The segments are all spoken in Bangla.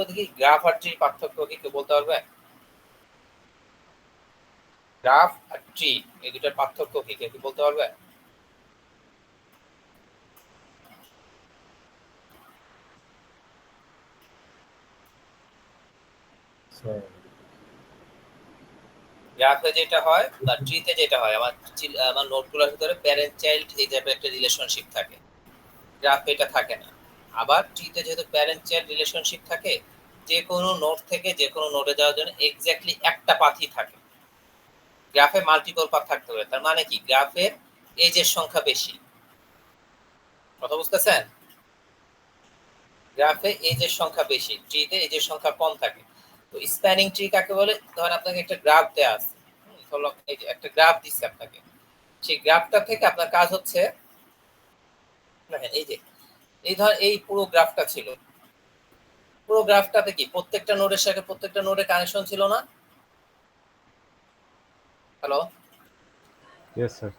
তো দেখি গ্রাফ আর ট্রির পার্থক্য কি কেউ বলতে পারবে? গ্রাফ আর ট্রি এই দুটার পার্থক্য কি কেউ কি বলতে পারবে? গ্রাফে যেটা হয় বা ট্রিতে যেটা হয়, আমার আমার নোটগুলোর ভিতরে প্যারেন্ট চাইল্ড এই টাইপের একটা রিলেশনশিপ থাকে। গ্রাফে এটা থাকে না। আবার ট্রিতে যেহেতু প্যারেন্ট চাইল্ড রিলেশনশিপ থাকে যে কোনো নোট থেকে যে কোনো নোটে যাওয়ার জন্য এক্স্যাক্টলি একটা পাথই থাকে। গ্রাফে মাল্টিপল পাথ থাকতে পারে তার মানে কি? গ্রাফের এজের সংখ্যা বেশি। কথা বুঝতেছেন? গ্রাফে এজের সংখ্যা বেশি ট্রিতে এজের সংখ্যা কম থাকে। তো স্প্যানিং ট্রি কাকে বলে? ধরেন আপনাকে একটা গ্রাফ দেয়া আছে। একটা গ্রাফ দিচ্ছে আপনাকে। সেই গ্রাফটা থেকে আপনার কাজ হচ্ছে এই যে এই ধর এই পুরো গ্রাফটা ছিল। পুরো গ্রাফটাতে কি? প্রত্যেকটা নোডের সাথে প্রত্যেকটা নোডের কানেকশন ছিল না? হ্যালো ইয়েস স্যার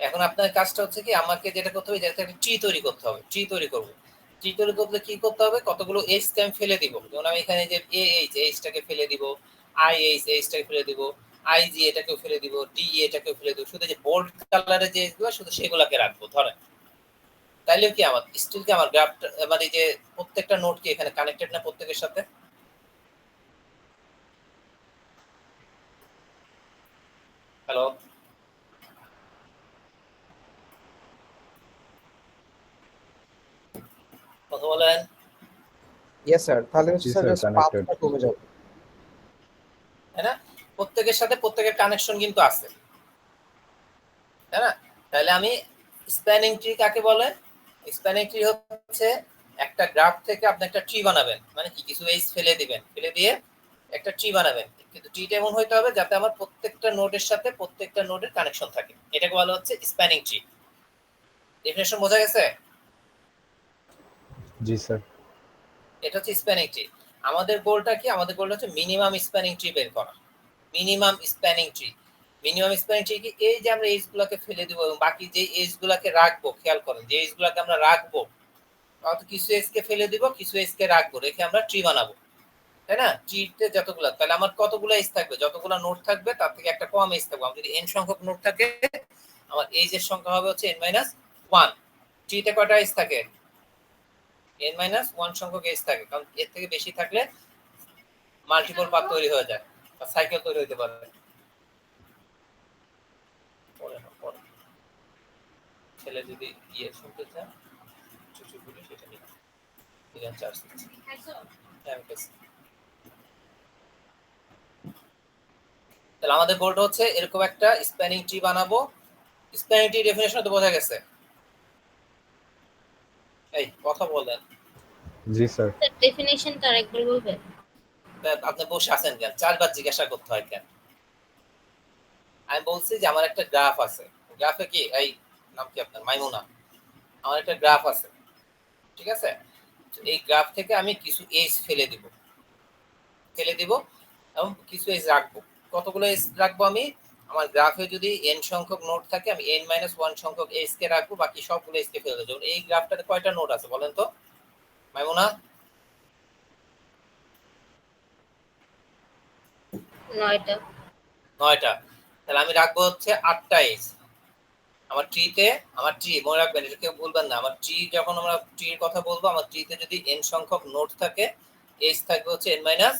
এখন আপনার কাজটা হচ্ছে কি আমাকে যেটা করতে হবে যেটা একটা ট্রি তৈরি করতে হবে। ট্রি তৈরি করব। ট্রি তৈরি করতে কি করতে হবে? কতগুলো এইচ কে আমি ফেলে দিব। যেমন আমি এখানে যে এ এইচ এইচটাকে ফেলে দিব আই এইচ এইচটাকে ফেলে দিব আই জি এটাকেও ফেলে দিব ডি এটাকেও ফেলে দিব। শুধু যে বোল্ড কালারের যে শুধু সেগুলোকে রাখব ধরেন। তাইলে কি আমার স্টিল কি আমার গ্রাফ মানে এই যে প্রত্যেকটা নোট কি এখানে কানেক্টেড না প্রত্যেকের সাথে? হ্যালো কথা বলেন? ইয়েস স্যার তাহলে হচ্ছে স্যার. পাথটা কমে যাবে। তাই না? প্রত্যেকের সাথে প্রত্যেকের কানেকশন কিন্তু আছে। তাই না? তাহলে আমি স্প্যানিং ট্রি কাকে বলে? স্প্যানিং ট্রি হচ্ছে একটা গ্রাফ থেকে আপনি একটা ট্রি বানাবেন। মানে কি? কিছু এইস ফেলে দিবেন। ফেলে দিয়ে একটা ট্রি বানাবেন। কিন্তু ট্রিটা এমন হইতে হবে যাতে আমার প্রত্যেকটা নোডের সাথে প্রত্যেকটা নোডের কানেকশন থাকে। এটাকে বলা হচ্ছে স্প্যানিং ট্রি ডেফিনেশন বোঝা গেছে? জি স্যার। এটা হচ্ছে স্প্যানিং ট্রি আমাদের গোলটা কি? আমাদের গোলটা হচ্ছে মিনিমাম স্প্যানিং ট্রি বের করা। Minimum spanning tree minimum tree কি? এই যে আমরা এজ গুলাকে ফেলে দিব এবং বাকি যে এজ গুলাকে রাখব, খেয়াল করেন যে এজ গুলাকে আমরা রাখব হয়তো কিছু এজ কে ফেলে দিব, কিছু এজ কে রাখব, রেখে আমরা ট্রি বানাবো, তাই না? ট্রিতে যতগুলো, তাহলে আমার কতগুলো এজ থাকবে? যতগুলো নোট থাকবে, তার থেকে একটা কম এজ থাকবে। আমার যদি এন সংখ্যক নোট থাকে, আমার এজ এর সংখ্যা হবে হচ্ছে এন মাইনাস ওয়ান ট্রিতে কয়টা এজ থাকে? এন মাইনাস ওয়ান সংখ্যক এজ থাকে, কারণ এর থেকে বেশি থাকলে মাল্টিপল পাথ তৈরি হয়ে যায়, বা সাইকেল তৈরি হতে পরে না, পরে। ছেলে যদি ইয়ে শুনতে চায় চুচু বলে সেটা নিয়ে দিলাম চার্জ দিচ্ছি। হ্যাঁ, তাহলে আমাদের গোলটা হচ্ছে এরকম একটা স্প্যানিং ট্রি বানাবো। স্প্যানিং ট্রি ডেফিনেশন তো বোঝা গেছে। এই কথা বলেন। জি স্যার। ডেফিনেশনটা আরেকবার বলবেন? তা আপনি বসে আছেন কেন? চারবার জিজ্ঞাসা করতে হয় কেন? আমি বলছি যে আমার একটা গ্রাফ আছে। গ্রাফে কি? এই নাম কি আপনার? মাইমুনা। আমার একটা গ্রাফ আছে। ঠিক আছে? এই গ্রাফ থেকে আমি কিছু এজ ফেলে দিব। ফেলে দিব এবং কিছু এজ রাখব। কতগুলো এজ রাখব আমি? আমার গ্রাফে যদি এন সংখ্যক নোট থাকে আমি এন মাইনাস ওয়ান সংখ্যক এজ কে রাখব বাকি সবগুলো এজ কে ফেলে দেবো। এই গ্রাফটাতে কয়টা নোট আছে বলেন তো? মাইমুনা? নয়টা। নয়টা। তাহলে আমি রাখব হচ্ছে আটটা এজ। আমার ট্রিতে আমার ট্রি মনে রাখবেন এটা কেউ বলবেন না। আমার ট্রি যখন আমরা ট্রির কথা বলব আমার ট্রিতে যদি এন সংখ্যক নোট থাকে এজ থাকবে হচ্ছে এন মাইনাস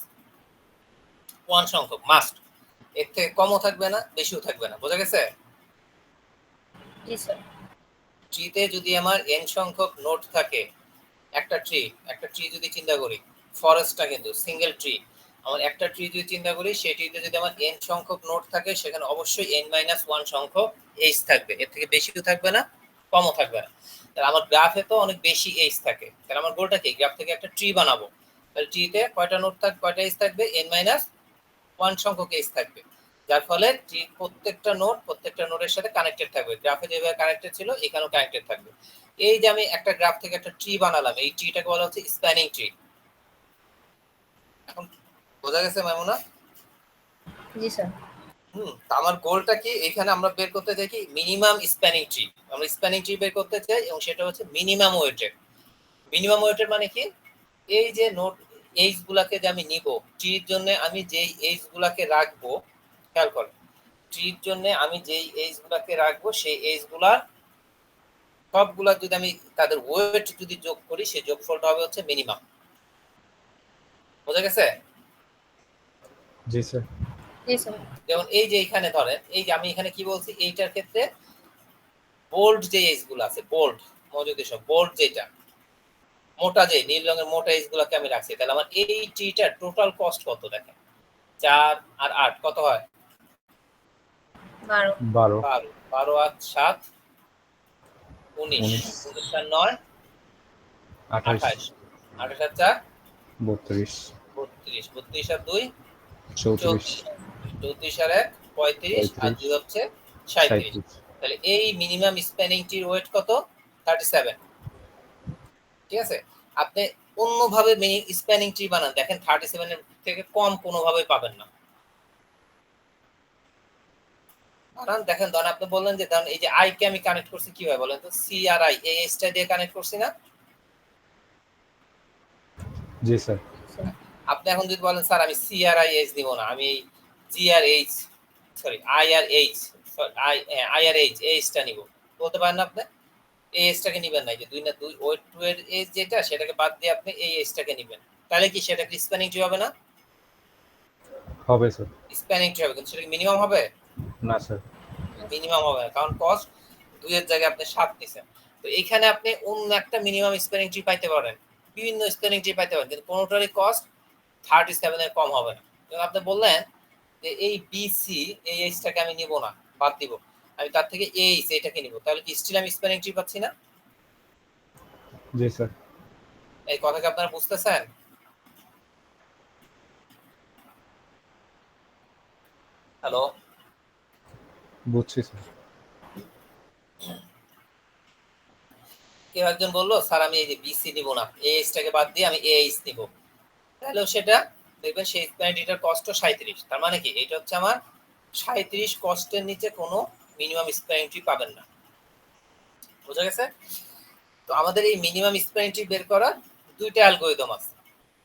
ওয়ান সংখ্যক মাস্ট এর থেকে কমও থাকবে না বেশিও থাকবে না। বোঝা গেছে? জি স্যার। ট্রিতে যদি আমার এন সংখ্যক নোট থাকে একটা ট্রি একটা ট্রি যদি চিন্তা করি ফরেস্টটা কিন্তু সিঙ্গেল ট্রি আমার একটা ট্রি যদি চিন্তা করি, সেই ট্রিতে যদি আমার এন সংখ্যক নোট থাকে, সেখানে অবশ্যই এন মাইনাস ওয়ান সংখ্যক এইচ থাকবে। এর থেকে বেশি বেশিও থাকবে না, কমও থাকবে না। তাহলে আমার গ্রাফে তো অনেক বেশি এইচ থাকে। তাহলে আমার গোলটা কি? গ্রাফ থেকে একটা ট্রি বানাবো। তাহলে ট্রিতে কয়টা নোট থাকবে কয়টা এইচ থাকবে? এন মাইনাস ওয়ান সংখ্যক এইচ থাকবে। যার ফলে ট্রি প্রত্যেকটা নোট প্রত্যেকটা নোটের সাথে কানেক্টেড থাকবে। গ্রাফে যেভাবে কানেক্টেড ছিল, এখানেও কানেক্টেড থাকবে। এই যে আমি একটা গ্রাফ থেকে একটা ট্রি বানালাম, এই ট্রিটাকে বলা হচ্ছে স্প্যানিং ট্রি এখন বোঝা গেছে মাইমুনা জি স্যার। হুম তা আমার গোলটা কি? এখানে আমরা বের করতে চাই কি? মিনিমাম স্প্যানিং ট্রি আমরা স্প্যানিং ট্রি বের করতে চাই এবং সেটা হচ্ছে মিনিমাম ওয়েটের মিনিমাম ওয়েটের মানে কি? এই যে নোট এইজ গুলাকে যে আমি নিব ট্রির জন্য আমি যেই এইজ গুলাকে রাখব খেয়াল করেন ট্রির জন্য আমি যেই এইজ গুলাকে রাখব সেই এইজগুলার সবগুলা যদি আমি তাদের ওয়েট যদি যোগ করি সেই যোগফলটা হবে হচ্ছে মিনিমাম বোঝা গেছে? জি স্যার যেমন এই যে এখানে ধরেন এই যে আমি এখানে কি বলছি এইটার ক্ষেত্রে বোল্ড যে এজগুলো আছে বোল্ড মজুদ সব বোল্ড যেটা মোটা যে নীল রঙের মোটা এজ গুলোকে আমি রাখছি তাহলে আমার এই ট্রিটার টোটাল কস্ট কত দেখেন? চার আর আট কত হয়? বারো। বারো। আট সাত উনিশ। উনিশ। আর নয় আঠাশ। আঠাশ। আঠাশ আর চার? বত্রিশ। বত্রিশ। বত্রিশ আর দুই? চৌত্রিশ। চৌত্রিশ আর এক পঁয়ত্রিশ আর দুই হচ্ছে সাঁত্রিশ তাহলে এই মিনিমাম স্প্যানিং টির ওয়েট কত? থার্টি সেভেন ঠিক আছে? আপনি অন্যভাবে স্প্যানিং ট্রি বানান। দেখেন থার্টি সেভেনের থেকে কম কোনোভাবে পাবেন না। বানান দেখেন ধরেন আপনি বললেন যে ধরেন এই যে আই কে আমি কানেক্ট করছি কীভাবে বলেন তো? সি আর আই এই এসটা দিয়ে কানেক্ট করছি না? জি স্যার আপনি এখন যদি বলেন স্যার আমি সি আর আই এইচ দিব না আমি জি আর এইচ সরি আই আর এইচ আই আই আর এইচ এইচটা নিব। বলতে পারেন না আপনি এই এইচটাকে নিবেন না যে দুই না দুই ওয়েট টু এর এইচ যেটা সেটাকে বাদ দিয়ে আপনি এই এইচটাকে নেবেন। তাহলে কি সেটা কি স্প্যানিং ট্রি হবে না? হবে স্যার। স্প্যানিং ট্রি হবে কিন্তু সেটা মিনিমাম হবে? না স্যার। মিনিমাম হবে না কারণ কস্ট দুই এর জায়গায় আপনি সাত নিছেন। তো এখানে আপনি অন্য একটা মিনিমাম স্পেলিং ট্রি পাইতে পারেন। বিভিন্ন স্পেলিং ট্রি পাইতে পারেন কিন্তু কোনোটারই কস্ট থার্টি সেভেনের কম হবে না। এবং আপনি বললেন যে এই বিসি এই এইচটাকে আমি নিব না বাদ দিব। আমি তার থেকে এইচ এইটাকে নিব। তাহলে কি স্টিল আমি স্পেলিং ট্রি পাচ্ছি না? জি স্যার এই কথাকে আপনারা বুঝতেছেন? হ্যালো বুঝছি স্যার কেউ একজন বলল স্যার আমি এই যে বিসি নিব না। এইচটাকে বাদ দিয়ে আমি এইচ নিব। তাহলেও সেটা দেখবেন সেই স্প্যানিটিটার কষ্ট সাঁত্রিশ তার মানে কি? এটা হচ্ছে আমার সাঁত্রিশ কষ্টের নিচে কোনো মিনিমাম স্প্যানিটি পাবেন না। বোঝা গেছে? তো আমাদের এই মিনিমাম স্প্যানিটি বের করার দুইটা অ্যালগোরিদম আছে।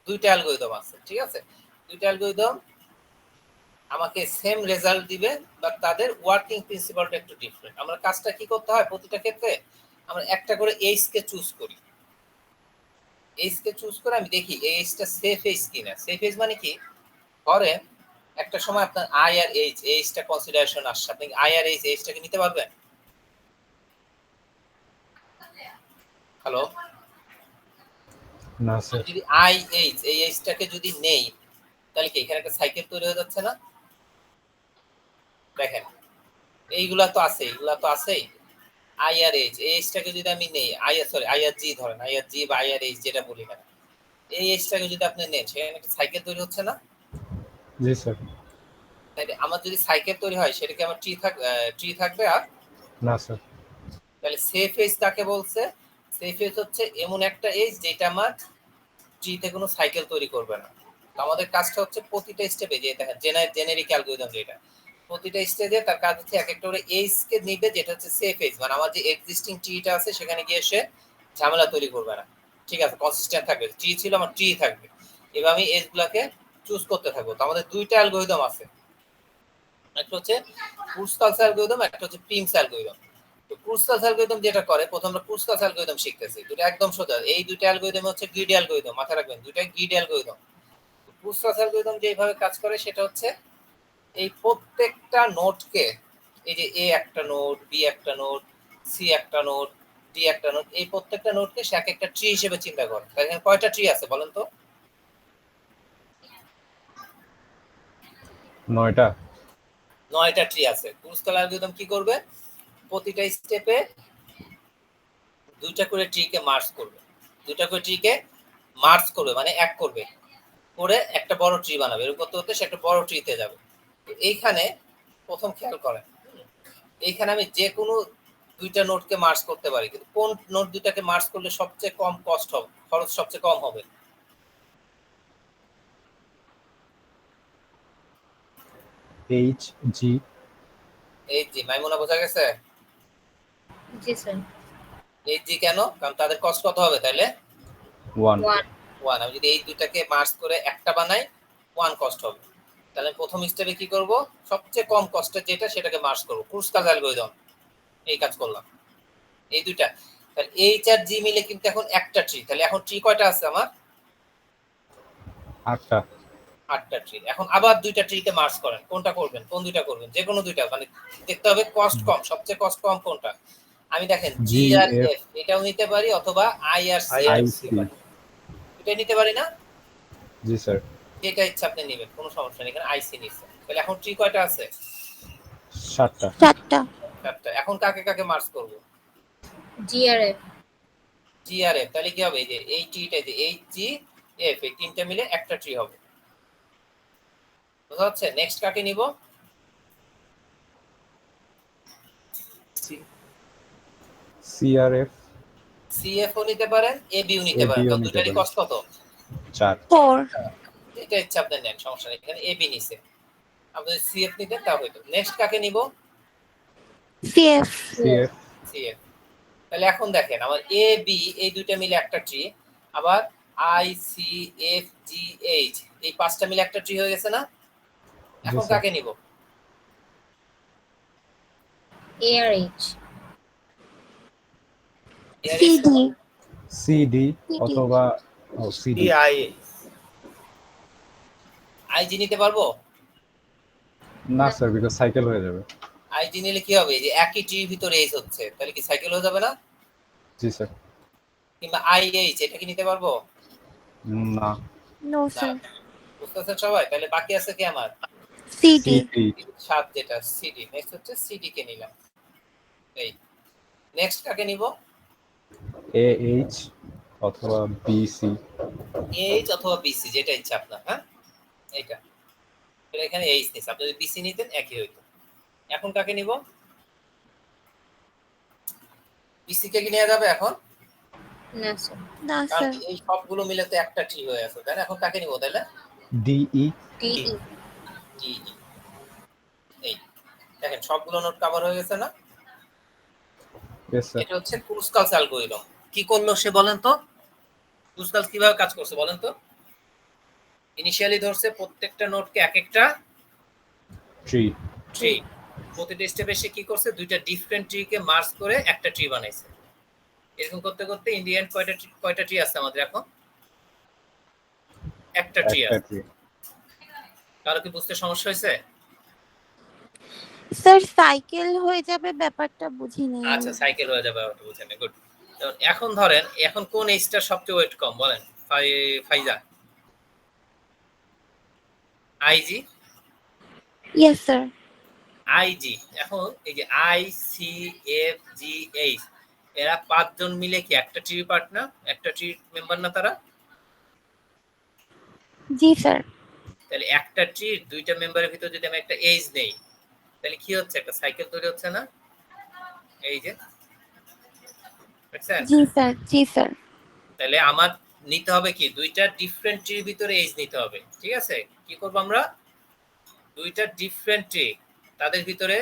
দুইটা অ্যালগোরিদম আছে, ঠিক আছে? দুইটা অ্যালগোরিদম আমাকে সেম রেজাল্ট দিবে বাট তাদের ওয়ার্কিং প্রিন্সিপালটা একটু ডিফারেন্ট আমরা কাজটা কি করতে হয়? প্রতিটা ক্ষেত্রে আমরা একটা করে এইচ কে চুজ করি। এইচ কে চুজ করে আমি দেখি এই এইচটা সেফ এইচ কিনা। সেফ এইচ মানে কি? ধরেন একটা সময় আপনার আই আর এইচ এইচটা কনসিডারেশন আসছে। আপনি আই আর এইচ এইচটাকে নিতে পারবেন? হ্যালো না স্যার যদি আই এইচ এই এইচটাকে যদি নেই তাহলে কি এখানে একটা সাইকেল তৈরি হয়ে যাচ্ছে না? দেখেন এইগুলা তো আছে এইগুলা তো আছেই। এইচ এই এইচটাকে যদি আমি নেই আই সরি আই আর জি ধরেন আই আর জি বা আই আর এইচ যেটা বলি না এই এইচটাকে যদি আপনি নেন সেখানে একটা সাইকেল তৈরি হচ্ছে না? জি স্যার। তাহলে আমার যদি সাইকেল তৈরি হয় সেটা কি আমার ট্রি থাক ট্রি থাকবে আর? না স্যার। তাহলে সেফ এজ কাকে বলছে? সেফ এজ হচ্ছে এমন একটা এজ যেটা আমার ট্রিতে কোনো সাইকেল তৈরি করবে না। আমাদের কাজটা হচ্ছে প্রতিটা স্টেপে যে দেখেন জেনারিক অ্যালগোরিদম যেটা প্রতিটা স্টেজে তার কাজ হচ্ছে এক একটা করে এজ কে নিবে, যেটা হচ্ছে সেফ এজ মানে আমার যে এক্সিস্টিং ট্রিটা আছে, সেখানে গিয়ে সে ঝামেলা তৈরি করবে না। ঠিক আছে কনসিস্টেন্ট থাকবে। ট্রি ছিল আমার ট্রি থাকবে। এবার আমি এজ গুলাকে চুজ করতে থাকব। তো আমাদের দুইটা অ্যালগোরিদম আছে। একটা হচ্ছে ক্রুসকালস অ্যালগোরিদম একটা হচ্ছে প্রিমস অ্যালগোরিদম তো ক্রুসকালস অ্যালগোরিদম যেটা করে, প্রথম আমরা ক্রুসকালস অ্যালগোরিদম শিখতেছি। দুটো একদম সোজা। এই দুটো অ্যালগোরিদম হচ্ছে গ্রিড অ্যালগোরিদম মাথায় রাখবেন দুইটা গ্রিড অ্যালগোরিদম ক্রুসকালস অ্যালগোরিদম যেভাবে কাজ করে, সেটা হচ্ছে এই প্রত্যেকটা নোটকে এই যে এ একটা নোট বি একটা নোট সি একটা নোট ডি একটা নোট এই প্রত্যেকটা নোটকে সে এক একটা ট্রি হিসেবে চিন্তা করে। তাই এখানে কয়টা ট্রি আছে বলেন তো? নয়টা। নয়টা ট্রি আছে। ক্রুসকাল অ্যালগরিদম কি করবে? প্রতিটা স্টেপে দুইটা করে ট্রিকে মার্চ করবে। দুইটা করে ট্রিকে মার্চ করবে মানে এক করবে। করে একটা বড় ট্রি বানাবে। এরকম করতে করতে সে একটা বড় ট্রিতে যাবে। এইখানে প্রথম খেয়াল করেন। এইখানে আমি যে কোনো দুইটা নোটকে মার্চ করতে পারি কিন্তু কোন নোট দুইটাকে মার্চ করলে সবচেয়ে কম কস্ট হবে খরচ সবচেয়ে কম হবে? এইচ জি এই জি মাইমুনা বোঝা গেছে? জি স্যার। এই জি কেন? কারণ তাদের কস্ট কত হবে তাইলে? ওয়ান ওয়ান ওয়ান আমি যদি এই দুইটাকে মার্চ করে একটা বানাই ওয়ান কস্ট হবে। তাহলে প্রথম স্টেপে কি করব? সবচেয়ে কম কস্টের যেটা সেটাকে মার্চ করব। ক্রুসকাল অ্যালগোরিদম এই কাজ করলাম। এই দুইটা। তাহলে এইচ আর জি মিলে কিন্তু এখন একটা ট্রি তাহলে এখন ট্রি কয়টা আছে আমার? আটটা। আটটা ট্রি এখন আবার দুইটা ট্রিকে মার্চ করেন। কোনটা করবেন? কোন দুইটা করবেন? যে কোনো দুইটা। মানে দেখতে হবে কস্ট কম। সবচেয়ে কস্ট কম কোনটা? আমি দেখেন জি আর এফ এটাও নিতে পারি অথবা আই আর সি. এটা নিতে পারি না? জি স্যার যেটা ইচ্ছা আপনি নেবেন কোনো সমস্যা নেই এখানে আইসি নিচ্ছে। তাহলে এখন ট্রি কয়টা আছে? সাতটা। সাতটা। সাতটা। এখন কাকে কাকে মার্চ করব? জিআরএফ জিআরএফ তাহলে কি হবে? যে এই টিটা যে এইচ জি এফ এই তিনটা মিলে একটা ট্রি হবে। বুঝা যাচ্ছে নেক্সট কাকে নিব? সিআরএফ সিএফও নিতে পারেন এবিউ নিতে পারেন। টোটালি কস্ট কত? যেটা ইচ্ছা আপনি নেন সমস্যা নেই। এখানে এবি নিছে। আপনি সিএফ নিতে তা হইতো। নেক্সট কাকে নিব? সিএফ সিএফ তাহলে এখন দেখেন আমার এ বি এই দুইটা মিলে একটা ট্রি আবার I C F G H এই পাঁচটা মিলে একটা ট্রি হয়ে গেছে না? এখন কাকে নিব? এ এইচ সিডি সিডি অথবা সিডি আই আইজি নিতে পারব? না স্যার বিকজ সাইকেল হয়ে যাবে। আইজি নিলে কি হবে? এই যে একই ট্রির ভিতরে এইচ হচ্ছে তাহলে কি সাইকেল হয়ে যাবে না? জি স্যার কিংবা আই এইচ এটা কি নিতে পারব? না। নো। স্যার বুঝতেছেন সবাই? তাহলে বাকি আছে কি আমার? সিডি সিডি সাত যেটা সিডি নেক্সট হচ্ছে সিডি কে নিলাম। এই। নেক্সট কাকে নিব? এ এইচ অথবা বিসি এইচ অথবা বিসি যেটা ইচ্ছা আপনার হ্যাঁ? এইটা। তাহলে এখানে এইচ নিচ্ছে আপনি যদি বিসি নিতেন একই হইতো। এখন কাকে নিব? বিসি কে কি নেওয়া যাবে এখন? না স্যার না স্যার এই সবগুলো মিলে তো একটা ট্রি হয়ে আছে তাই না? এখন কাকে নিব তাহলে? ডিই টিই টি এই দেখেন সবগুলো নোট কভার হয়ে গেছে না? এটা হচ্ছে ক্রুসকালস অ্যালগরিদম কি করল সে বলেন তো? ক্রুসকালস কীভাবে কাজ করছে বলেন তো? ইনিশিয়ালি ধরছে প্রত্যেকটা নোটকে এক একটা ট্রি ট্রি প্রতিটা স্টেপে সে কি করছে? দুইটা ডিফারেন্ট ট্রি কে মার্জ করে একটা ট্রি বানাইছে। এরকম করতে করতে ইন্ডিয়ান কয়টা কয়টা ট্রি আছে আমাদের এখন? একটা ট্রি আছে। কারও কি বুঝতে সমস্যা হয়েছে? স্যার সাইকেল হয়ে যাবে ব্যাপারটা বুঝিনি আচ্ছা সাইকেল হয়ে যাবে ওটা বুঝে না গুড এখন ধরেন এখন কোন এইচটার সবচেয়ে ওয়েট কম বলেন? ফাই- ফাইজা। আইজি ইয়েস স্যার আইজি এখন এই যে I C F G H এরা পাঁচজন মিলে কি একটা ট্রি পার্টনার একটা ট্রি মেম্বার না তারা? জি স্যার তাহলে একটা ট্রি দুইটা মেম্বারের ভিতর যদি আমি একটা এইজ নেই তাহলে কি হচ্ছে? একটা সাইকেল তৈরি হচ্ছে না? এই যে জি স্যার জি স্যার তাহলে আমার নিতে হবে কি? দুইটা ডিফারেন্ট ট্রির ভিতরে এজ নিতে হবে ঠিক আছে? কি করব আমরা? দুইটা ডিফারেন্ট ট্রি তাদের ভিতরে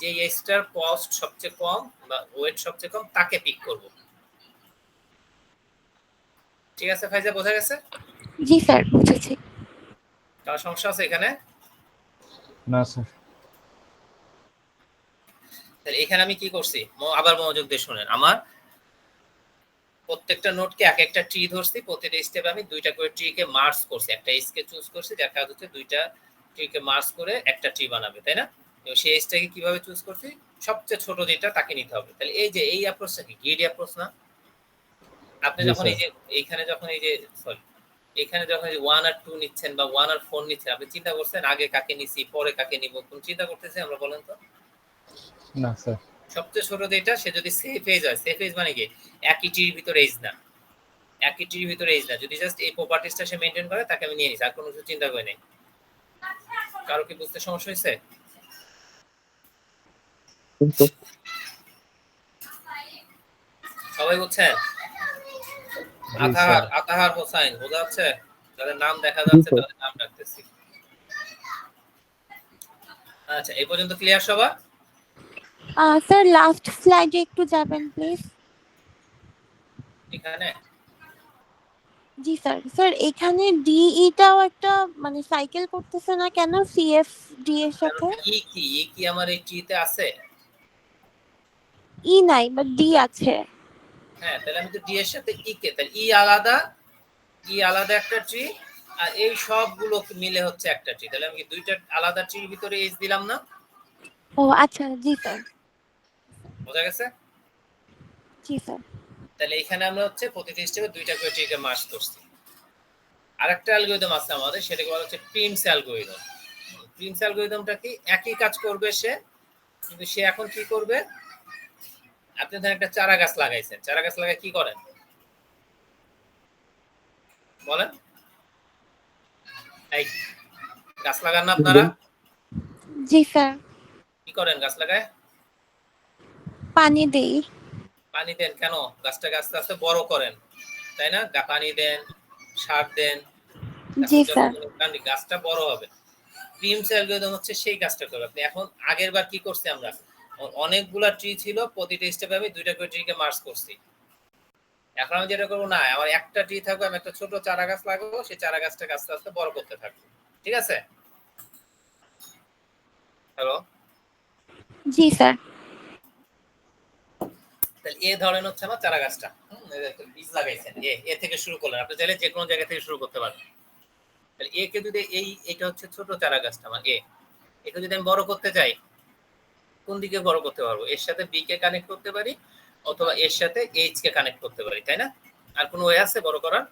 যে এজটার কস্ট সবচেয়ে কম বা ওয়েট সবচেয়ে কম তাকে পিক করব। ঠিক আছে ফাইজা বোঝা গেছে? জি স্যার বুঝেছি। কার সমস্যা আছে এখানে? না স্যার। তাহলে এখানে আমি কি করছি? আবার মনোযোগ দিয়ে শুনেন। আমার প্রত্যেকটা নোটকে এক একটা ট্রি ধরছি প্রতিটা স্টেপে আমি দুইটা করে ট্রি কে মার্চ করছি। একটা এজ কে চুজ করছি যার কাজ হচ্ছে দুইটা ট্রি কে মার্চ করে একটা ট্রি বানাবে তাই না? এবং সেই এজটাকে কীভাবে চুজ করছি? সবচেয়ে ছোট যেটা তাকে নিতে হবে। তাহলে এই যে এই অ্যাপ্রোচটা কি? গ্রিডি অ্যাপ্রোচ না? আপনি যখন এই যে এইখানে যখন এই যে সরি এখানে যখন ওয়ান আর টু নিচ্ছেন বা ওয়ান আর ফোর নিচ্ছেন আপনি চিন্তা করছেন আগে কাকে নিছি পরে কাকে নিব কোন চিন্তা করতেছি আমরা বলেন তো? না স্যার সবচেয়ে ছোট যেটা সে যদি সেফ এজ হয় সেফ এজ মানে কি? একই টির ভিতরে এজ না। একই টির ভিতরে এজ না। যদি জাস্ট এই প্রপার্টিসটা সে মেনটেন করে তাকে আমি নিয়ে নিছি। আর কোনো কিছু চিন্তা করে নেই। কারও কি বুঝতে সমস্যা হয়েছে? সবাই বুঝছেন আতাহার আতাহার হোসাইন বোঝা যাচ্ছে? যাদের নাম দেখা যাচ্ছে তাদের নাম ডাকতেছি। আচ্ছা এই পর্যন্ত ক্লিয়ার সবার? স্যার লাস্ট স্লাইডে একটু যাবেন প্লিজ এখানে? জি স্যার স্যার এখানে ডিইটাও একটা মানে সাইকেল করতেছে না কেন? সিএফ ডি এর সাথে? ই কি? ই কি আমার এই ট্রিতে আছে? ই নাই বাট ডি আছে। হ্যাঁ তাহলে আমি তো ডি এর সাথে ই কে তাহলে ই আলাদা ই আলাদা একটা ট্রি আর এই সবগুলো মিলে হচ্ছে একটা ট্রি তাহলে আমি কি দুইটা আলাদা ট্রির ভিতরে এইচ দিলাম না? ও আচ্ছা জি স্যার বোঝা গেছে? জি স্যার। তাহলে এখানে আমরা হচ্ছে প্রতিটি স্টেপে দুইটা করে ট্রিকে মার্চ করছি আরেকটা অ্যালগোরিদম আছে আমাদের সেটাকে বলা হচ্ছে প্রিমস অ্যালগোরিদম প্রিমস অ্যালগোরিদমটা কি? একই কাজ করবে সে কিন্তু সে এখন কি করবে? আপনি ধরেন একটা চারা গাছ লাগাইছেন। চারা গাছ লাগায় কি করেন? বলেন। এই গাছ লাগান না আপনারা। জি স্যার। কি করেন গাছ লাগায়? পানি দেই। পানি দেন কেন? গাছটাকে আস্তে আস্তে বড় করেন তাই না? গা- পানি দেন সার দেন। জি গাছটা স্যার। গাছটা বড় হবে প্রিমস অ্যালগরিদম হচ্ছে সেই গাছটা করবে। আপনি এখন আগের বার কি করছি আমরা? অনেকগুলা ট্রি ছিল প্রতিটা স্টেপে আমি দুইটা করে ট্রিকে মার্চ করছি। এখন আমি যেটা করব না আমার একটা ট্রি থাকবে আমি একটা ছোট চারা গাছ লাগাবো সেই চারা গাছটাকে আস্তে আস্তে বড় করতে থাকব। ঠিক আছে? হ্যালো জি স্যার। তাহলে এ ধরেন হচ্ছে আমার চারা গাছটা বীজ লাগাইছেন এ এ থেকে শুরু করলেন। আপনি চাইলে যে কোনো জায়গা থেকে শুরু করতে পারেন। তাহলে এ কে যদি এই এটা হচ্ছে ছোট চারা গাছটা আমার এ। একে যদি আমি বড় করতে চাই কোন দিকে বড় করতে পারব? এর সাথে বি কে কানেক্ট করতে পারি অথবা এর সাথে এইচ কে কানেক্ট করতে পারি তাই না? আর কোনো ওয়ে আছে বড় করার?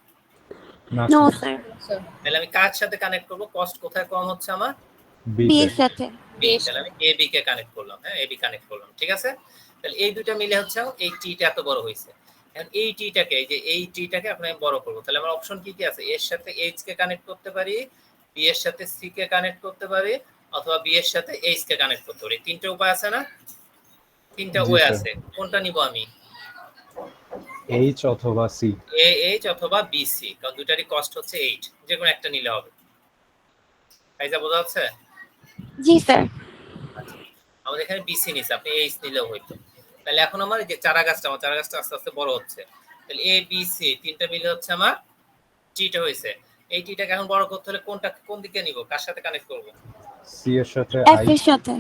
তাহলে আমি কার সাথে কানেক্ট করব? কস্ট কোথায় কম হচ্ছে আমার? বি বি এর সাথে। বি তাহলে আমি এ বি কে কানেক্ট করলাম হ্যাঁ? এ বি কানেক্ট করলাম ঠিক আছে? তাহলে এই দুইটা মিলে হচ্ছে এই টিটা এত বড় হয়েছে। এখন এই টিটাকে এই যে এই টিটাকে এখন আমি বড় করব। তাহলে আমার অপশন কি কি আছে? এর সাথে এইচ কে কানেক্ট করতে পারি বি এর সাথে সি কে কানেক্ট করতে পারি অথবা বি এর সাথে এইচ কে কানেক্ট করতে পারি। তিনটা উপায় আছে না? তিনটা ওয়ে আছে। কোনটা নিব আমি? এইচ অথবা সি এ এইচ অথবা বি সি কারণ দুটারই কস্ট হচ্ছে এইট যে কোনো একটা নিলে হবে। কাইজা বোঝা যাচ্ছে? জি স্যার। আমাদের এখানে বিসি নিছে আপনি এইচ নিলেও হইতো। তাহলে এখন আমার এই যে চারা গাছটা আমার চারা গাছটা আস্তে আস্তে বড় হচ্ছে। তাহলে এ বি সি তিনটা মিলে হচ্ছে আমার টিটা হয়েছে। এই টিটাকে এখন বড় করতে হলে কোনটা কোন দিকে নিব? কার সাথে কানেক্ট করব? সি এর সাথে এফ এর সাথে।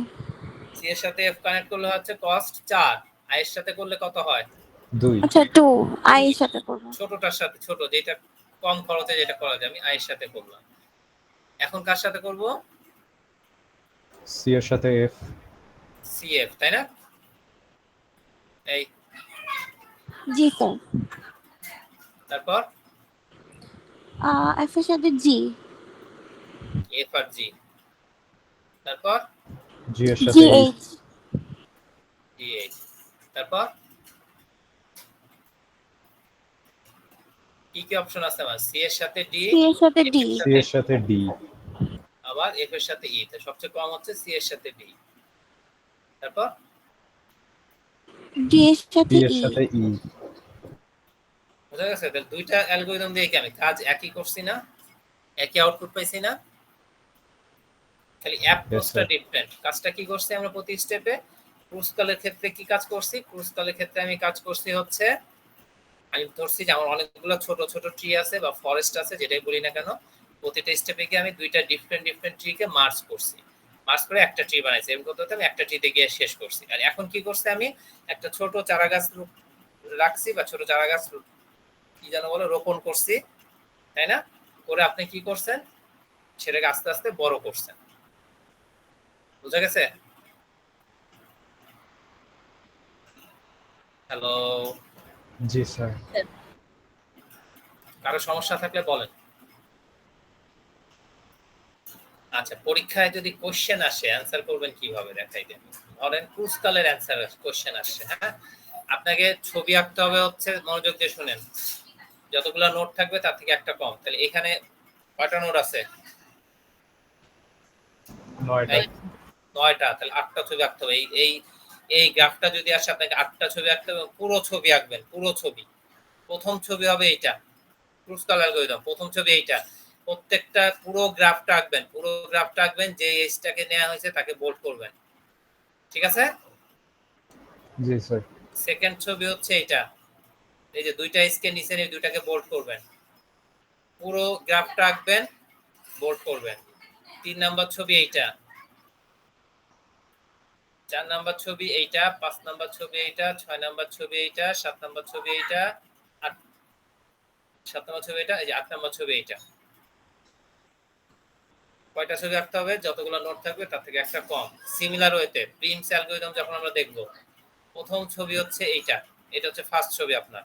সি এর সাথে এফ কানেক্ট করলে হচ্ছে কস্ট চার। আই এর সাথে করলে কত হয়? দুই। আচ্ছা টু আই এর সাথে করব। ছোটটার সাথে ছোট যেটা কম খরচে যেটা করা যায় আমি আই এর সাথে করলাম। এখন কার সাথে করব? সি এর সাথে এফ সি এফ তাই না? এই। জি স্যার। তারপর? এফ এর সাথে জি এফ আর জি তারপর? জি এর সাথে জি এইচ তারপর? কি কি অপশন আছে আমার? সি এর সাথে ডি সি এর সাথে ডি সি এর সাথে ডি আবার এফ এর সাথে ই তো সবচেয়ে কম হচ্ছে সি এর সাথে ডি তারপর? ডি এর সাথে ই। সাথে ই। বুঝা গেছে তাহলে দুইটা অ্যালগরিদম দিয়ে কি আমি কাজ একই করছি না? একই আউটপুট পাইছি না? খালি অ্যাপ্রোচটা ডিফারেন্ট কাজটা কি করছি আমরা প্রতি স্টেপে ক্রুজকালের ক্ষেত্রে কি কাজ করছি? ক্রুজকালের ক্ষেত্রে আমি কাজ করছি হচ্ছে আমি ধরছি যে আমার অনেকগুলো ছোট ছোট ট্রি আছে বা ফরেস্ট আছে যেটাই বলি না কেন প্রতিটা স্টেপে গিয়ে আমি দুইটা ডিফারেন্ট ডিফারেন্ট ট্রিকে মার্চ করছি। মার্চ করে একটা ট্রি বানাইছি। এরকম করতে আমি একটা ট্রিতে গিয়ে শেষ করছি। আর এখন কি করছি আমি? একটা ছোট চারা গাছ রাখছি বা ছোট চারা গাছ কি যেন বলে রোপণ করছি তাই না? করে আপনি কি করছেন? সেটাকে আস্তে আস্তে বড় করছেন। বুঝা গেছে? হ্যালো জি স্যার। কারও সমস্যা থাকলে বলেন। আচ্ছা পরীক্ষায় যদি কোশ্চেন আসে অ্যান্সার করবেন কীভাবে দেখাই দেন? ধরেন ক্রুজকালের অ্যান্সার কোশ্চেন আসছে হ্যাঁ? আপনাকে ছবি আঁকতে হবে হচ্ছে মনোযোগ দিয়ে শুনেন। যতগুলো নোট থাকবে তার থেকে একটা কম। তাহলে এখানে কয়টা নোট আছে? নয়টা। নয়টা তাহলে আটটা ছবি আঁকতে হবে। এই এই এই গ্রাফটা যদি আসে আপনাকে আটটা ছবি আঁকতে হবে পুরো ছবি আঁকবেন পুরো ছবি। প্রথম ছবি হবে এইটা ক্রুজ কালার প্রথম ছবি এইটা। প্রত্যেকটা পুরো গ্রাফটা আঁকবেন পুরো গ্রাফটা আঁকবেন যে এজটাকে নেওয়া হয়েছে তাকে বোল্ড করবেন। ঠিক আছে? জি স্যার সেকেন্ড ছবি হচ্ছে এইটা এই যে দুইটা এজকে নিচে নিয়ে দুইটাকে বোল্ড করবেন। পুরো গ্রাফটা আঁকবেন বোর্ড করবেন। তিন নাম্বার ছবি এইটা। চার নাম্বার ছবি এইটা পাঁচ নাম্বার ছবি এইটা ছয় নাম্বার ছবি এইটা সাত নাম্বার ছবি এইটা আট সাত নাম্বার ছবি এটা এই যে আট নাম্বার ছবি এইটা। কয়টা ছবি আঁকতে হবে, যতগুলো নোট থাকবে তার থেকে একটা কম। সিমিলার ওয়েতে প্রিন্স অ্যালগরিদম যখন আমরা দেখব, প্রথম ছবি হচ্ছে এইটা, এটা হচ্ছে ফার্স্ট ছবি আপনার।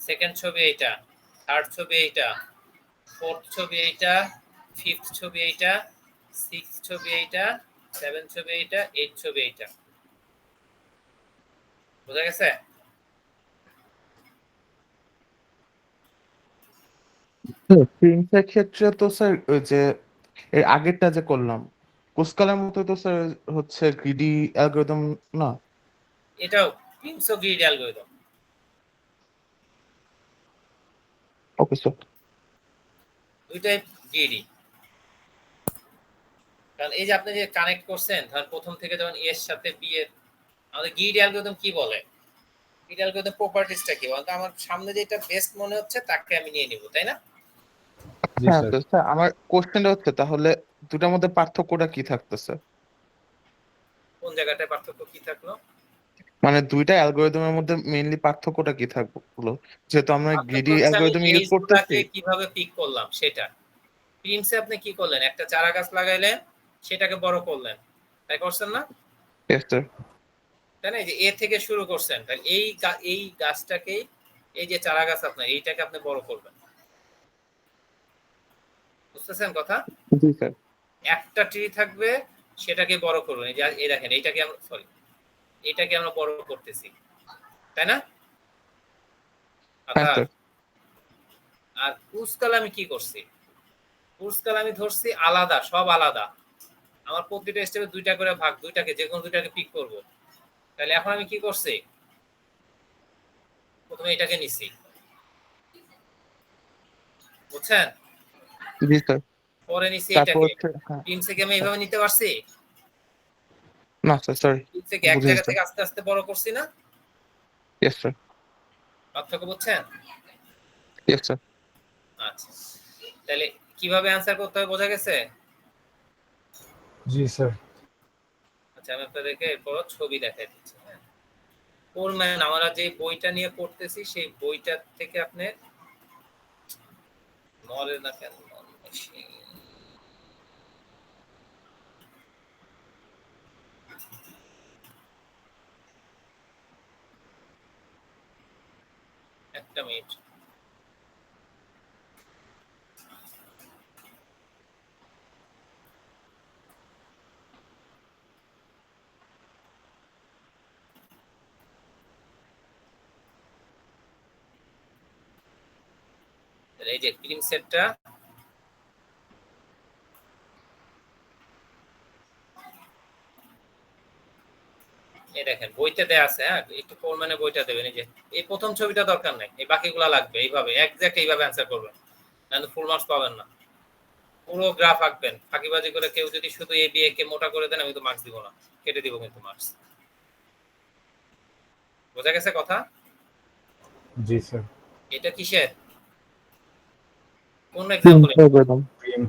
সেকেন্ড ছবি এইটা থার্ড ছবি এইটা ফোর্থ ছবি এইটা ফিফথ ছবি এইটা সিক্স ছবি এইটা সেভেন ছবি এইটা এইট ছবি এইটা। বোঝা গেছে? প্রিন্সের ক্ষেত্রে তো স্যার ওই যে এর আগেরটা যে করলাম কুসকালের মতো তো স্যার হচ্ছে গ্রিডি অ্যালগরিদম না? এটাও প্রিন্সও গ্রিড অ্যালগরিদম ওকে স্যার দুইটাই গ্রিডি কারণ এই যে আপনি যে কানেক্ট করছেন ধরেন প্রথম থেকে যখন এর সাথে বি এর আমাদের গ্রিড অ্যালগরিদম কি বলে? গ্রিড অ্যালগরিদম প্রপার্টিসটা কি বলতো আমার সামনে যেটা বেস্ট মনে হচ্ছে তাকে আমি নিয়ে নিব তাই না? হ্যাঁ তো স্যার আমার কোশ্চেনটা হচ্ছে তাহলে দুটার মধ্যে পার্থক্যটা কি থাকতেছে? কোন জায়গাটায় পার্থক্য কি থাকল? মানে দুইটা অ্যালগরিদমের মধ্যে মেইনলি পার্থক্যটা কি থাকল? যেহেতু আমরা গ্রিডি অ্যালগরিদম ইউজ করতেছি। কীভাবে পিক করলাম সেটা। প্রিন্সে আপনি কি করলেন? একটা চারা গাছ লাগাইলেন সেটাকে বড় করলেন। তাই করছেন না? Yes, sir. তাই না? এই যে এ থেকে শুরু করছেন তাহলে এই এই গাছটাকেই এই যে চারা গাছ আপনার এইটাকে আপনি বড় করবেন। বুঝতেছেন কথা? জি স্যার। একটা ট্রি থাকবে সেটাকে বড় করবেন এই যে এই দেখেন এইটাকে আমরা সরি এটাকে আমরা বড় করতেছি। তাই না? হ্যাঁ আচ্ছা, আর কুসকাল আমি কি করছি? কুসকাল আমি ধরছি আলাদা সব আলাদা। আমার প্রতিটা স্টেপে দুইটা করে ভাগ দুইটাকে যে কোনো দুইটাকে পিক করব। তাহলে এখন আমি কি করছি? প্রথমে এটাকে নিছি। বুঝছেন? জি স্যার পরে নিছি তারপর এটাকে হচ্ছে হ্যাঁ। তিন থেকে আমি এইভাবে নিতে পারছি? না স্যার সরি তিন থেকে এক বুঝেছি, জায়গা থেকে আস্তে আস্তে বড় করছি না? ইয়েস স্যার পার্থক্য বুঝছেন? ইয়েস স্যার আচ্ছা। তাহলে কীভাবে অ্যান্সার করতে হবে বোঝা গেছে? জি স্যার আচ্ছা আমি আপনাদেরকে এরপর ছবি দেখাই দিচ্ছি হ্যাঁ। ফোরম্যান আমরা যে বইটা নিয়ে পড়তেছি সেই বইটা থেকে আপনি মরে না কেন? একটা মিনিট। এই যে ক্রিম সেটটা এই দেখেন বইতে দেয়া আছে হ্যাঁ? একটু ফোরম্যানে বইটা দেবেন এই যে এই প্রথম ছবিটা দরকার নাই এই বাকিগুলো লাগবে এইভাবে একজ্যাক্ট এইভাবে অ্যান্সার করবেন। নাহলে ফুল মার্কস পাবেন না। পুরো গ্রাফ আঁকবেন ফাঁকিবাজি করে কেউ যদি শুধু এ বি কে মোটা করে দেন আমি তো মার্কস দিব না কেটে দিব কিন্তু মার্কস বোঝা গেছে কথা? জি স্যার এটা কিসের? কোন example algorithm Prim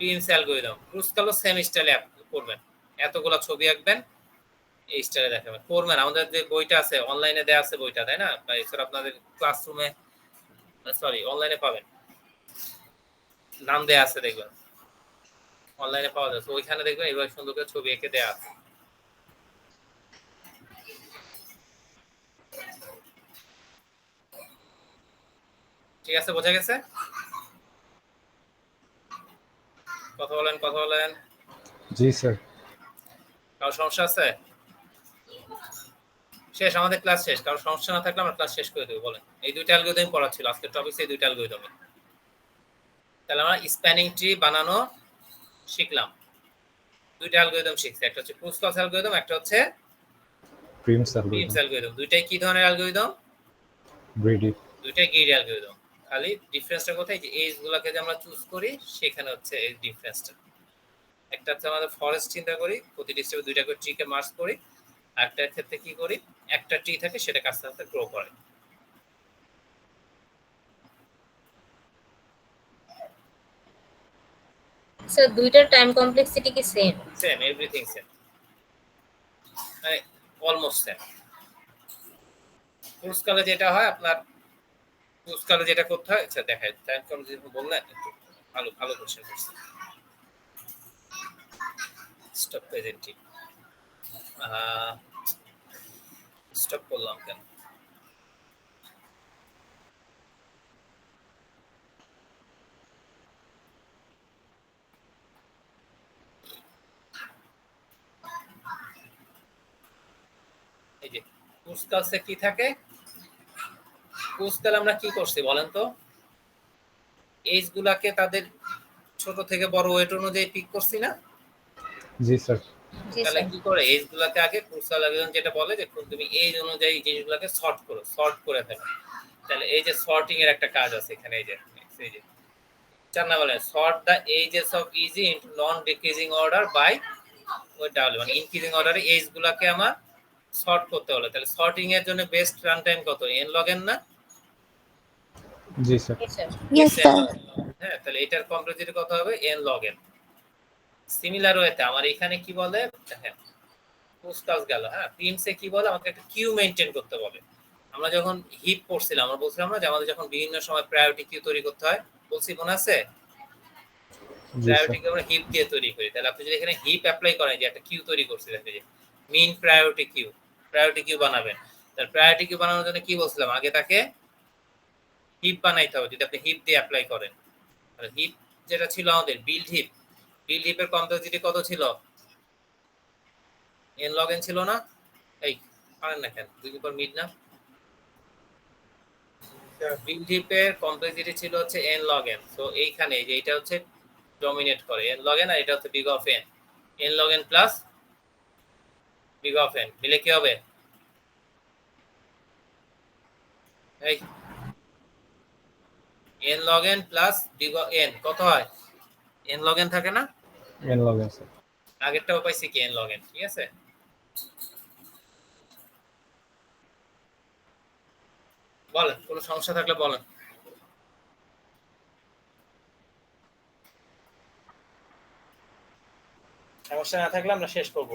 Prim's algorithm Kruskal same স্টাইলে করবেন। এতগুলা ছবি আঁকবেন এই স্টাইলে দেখাবেন করবেন আমাদের যে বইটা আছে অনলাইনে দেয়া আছে বইটা তাই না? বা এছাড়া আপনাদের ক্লাসরুমে সরি অনলাইনে পাবেন। নাম দেয়া আছে দেখবেন। অনলাইনে পাওয়া যাচ্ছে ওইখানে দেখবেন এইভাবে সুন্দর করে ছবি এঁকে দেয়া আছে। ঠিক আছে বোঝা গেছে? কথা বলেন কথা বলেন। জি স্যার। কারও সমস্যা আছে? শেষ আমাদের ক্লাস শেষ। কারও সমস্যা না থাকলে আমরা ক্লাস শেষ করে দেবো বলেন। এই দুইটা অ্যালগরিদম পড়া ছিল। আজকের টপিক এই দুইটা অ্যালগরিদম তাহলে আমরা স্প্যানিং ট্রি বানানো শিখলাম। দুইটা অ্যালগরিদম শিখছি। একটা হচ্ছে ক্রুজ ক্লাস অ্যালগরিদম একটা হচ্ছে প্রিম স্যার বিমস অ্যালগরিদম দুইটাই কি ধরনের অ্যালগরিদম গ্রিডি দুইটাই গ্রিড অ্যালগরিদম খালি ডিফারেন্সটা কোথায়? যে এজ গুলাকে যে আমরা চুজ করি সেখানে হচ্ছে এই ডিফারেন্সটা একটা হচ্ছে আমাদের ফরেস্ট চিন্তা করি প্রতিটি স্টেপে দুইটা করে ট্রিকে মার্চ করি একটা ক্ষেত্রে কি করি? একটা ট্রি থাকে সেটাকে আস্তে আস্তে গ্রো করে। স্যার দুইটার টাইম কমপ্লেক্সিটি কি সেম সেম এভরিথিং সেম মানে অলমোস্ট সেম পুরস্কালে যেটা হয় আপনার পুরস্কালে যেটা করতে হয় আচ্ছা দেখায় টাইম কমপ্লেক্সিটি বললেন একটু ভালো ভালো কোশ্চেন করছে। স্টপ প্রেজেন্টিং স্টপ করলাম কেন? পুস্কালসে কি থাকে? পুস্কাল আমরা কি করছি বলেন তো? এজ গুলাকে তাদের ছোট থেকে বড় ওয়েট অনুযায়ী পিক করছি না? জি স্যার তাহলে কি করে? এজ গুলাকে আগে পুস্কাল একজন যেটা বলে যে তুমি এজ অনুযায়ী জিনিসগুলোকে সর্ট করো সর্ট করে ফেলো। তাহলে এই যে সর্টিং এর একটা কাজ আছে এখানে এই যে এই যে। চার না বলে sort the edges of easy into non decreasing order by ওই ডাবল মানে ইনক্রিজিং অর্ডারে এজ গুলাকে আমার সর্ট করতে হলো। তাহলে সর্টিং এর জন্য বেস্ট রান টাইম কত? এন লগ এন না? জি স্যার জি স্যার হ্যাঁ তাহলে এটার কমপ্লেক্সিটি কত হবে? এন লগ এন সিমিলার ওয়েতে আমার এখানে কি বলে? দেখেন পুস্কাস গেল। হ্যাঁ প্রিমসে কি বলে? আমাকে একটা কিউ মেনটেন করতে বলে। আমরা যখন হিপ পড়ছিলাম আমরা বলছিলাম না যে আমাদের যখন বিভিন্ন সময় প্রায়োরিটি কিউ তৈরি করতে হয় বলছি মনে আছে? প্রায়োরিটি আমরা হিপ দিয়ে তৈরি করি। তাহলে আপনি যদি এখানে হিপ অ্যাপ্লাই করেন যে একটা কিউ তৈরি করছি দেখেন যে min priority queue priority queue বানাবেন। তার প্রায়োরিটি কিউ বানানোর জন্য কি বলছিলাম? আগে তাকে হিপ বানাইতে হবে যদি আপনি হিপ দিয়ে অ্যাপ্লাই করেন। হিপ যেটা ছিল আমাদের বিল্ড হিপ হিপের কমপ্লেক্সিটি কত ছিল? এন লগ এন ছিল না? এই পারেন না কেন? দুই পর মিড না? হিপের কমপ্লেক্সিটি ছিল হচ্ছে এন লগ এন সো এইখানে যে এটা হচ্ছে ডমিনেট করে। এন লগ এন আর এটা হচ্ছে big of N N log N plus big of N মিলে কি হবে? এই N log N plus big N কত হয়? এন লগ এন থাকে না? এন লগ এন স্যার আগেরটাও পাইছি কি এন লগ এন ঠিক আছে? বলেন কোনো সমস্যা থাকলে বলেন। সমস্যা না থাকলে আমরা শেষ করব।